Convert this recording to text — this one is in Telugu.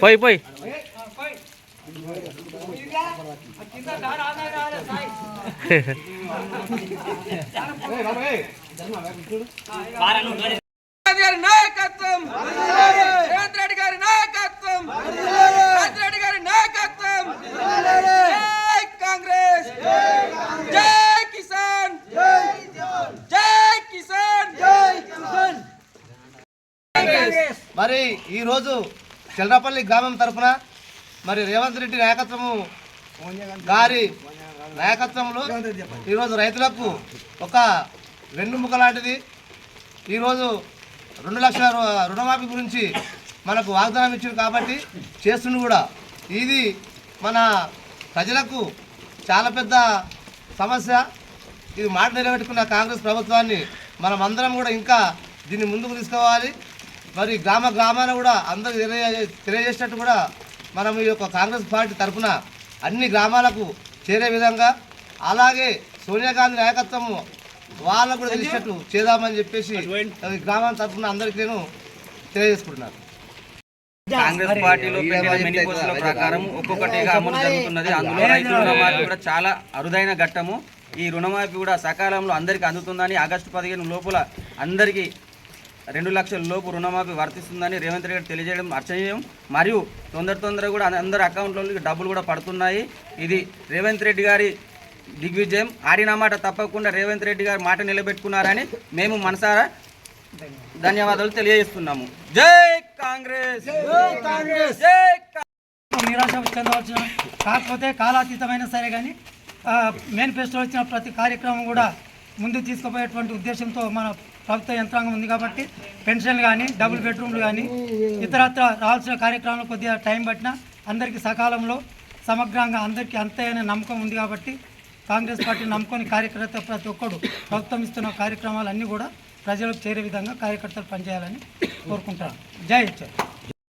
పోయి పోయి బారా మరి ఈరోజు చిల్లరపల్లి గ్రామం తరఫున మరి రేవంత్ రెడ్డి నాయకత్వము గారి నాయకత్వంలో ఈరోజు రైతులకు ఒక వెన్నుముక లాంటిది. ఈరోజు రెండు లక్షల రుణమాఫీ గురించి మనకు వాగ్దానం ఇచ్చింది కాబట్టి చేస్తుంది కూడా. ఇది మన ప్రజలకు చాలా పెద్ద సమస్య. ఇది మాట నిలబెట్టుకున్న కాంగ్రెస్ ప్రభుత్వాన్ని మనం అందరం కూడా ఇంకా దీన్ని ముందుకు తీసుకోవాలి. మరి గ్రామ గ్రామాన కూడా అందరూ తెలియ తెలియజేసినట్టు కూడా మనం ఈ యొక్క కాంగ్రెస్ పార్టీ తరఫున అన్ని గ్రామాలకు చేరే విధంగా అలాగే సోనియా గాంధీ నాయకత్వము వాళ్ళకు కూడా తెలిసినట్టు చేద్దామని చెప్పేసి గ్రామం తరఫున అందరికీ నేను తెలియజేసుకుంటున్నాను. కాంగ్రెస్ పార్టీలో మెనిపోస్టుల ప్రకారం ఒక్కొక్కటిగా అమలు జరుగుతున్నది. అందులో రైతు రుణమాఫీ కూడా చాలా అరుదైన ఘట్టము. ఈ రుణమాఫీ కూడా సకాలంలో అందరికీ అందుతుందని ఆగస్టు పదిహేను లోపల అందరికీ రెండు లక్షల లోపు రుణమాఫీ వర్తిస్తుందని రేవంత్ రెడ్డి గారు తెలియజేయడం అర్చనీయం. మరియు తొందర తొందర కూడా అందరి అకౌంట్లలో డబ్బులు కూడా పడుతున్నాయి. ఇది రేవంత్ రెడ్డి గారి దిగ్విజయం. ఆడిన మాట తప్పకుండా రేవంత్ రెడ్డి గారు మాట నిలబెట్టుకున్నారని మేము మనసారా ధన్యవాదాలు తెలియజేస్తున్నాము. జై కాంగ్రెస్! జై నిరాశ చెందవచ్చును కాకపోతే కాలాతీతమైన సరే కానీ మేనిఫెస్టో వచ్చిన ప్రతి కార్యక్రమం కూడా ముందు తీసుకుపోయేటువంటి ఉద్దేశంతో మన ప్రభుత్వ యంత్రాంగం ఉంది కాబట్టి పెన్షన్లు కానీ డబుల్ బెడ్రూమ్లు కానీ ఇతరత్ర రావాల్సిన కార్యక్రమాలు కొద్దిగా టైం పట్టినా అందరికీ సకాలంలో సమగ్రంగా అందరికీ అంతైన నమ్మకం ఉంది కాబట్టి కాంగ్రెస్ పార్టీ నమ్ముకొని కార్యకర్త ప్రతి ఒక్కడు ప్రభుత్వం ఇస్తున్న కార్యక్రమాలన్నీ కూడా ప్రజలకు చేరే విధంగా కార్యకర్తలు పనిచేయాలని కోరుకుంటాను జై ఇచ్చారు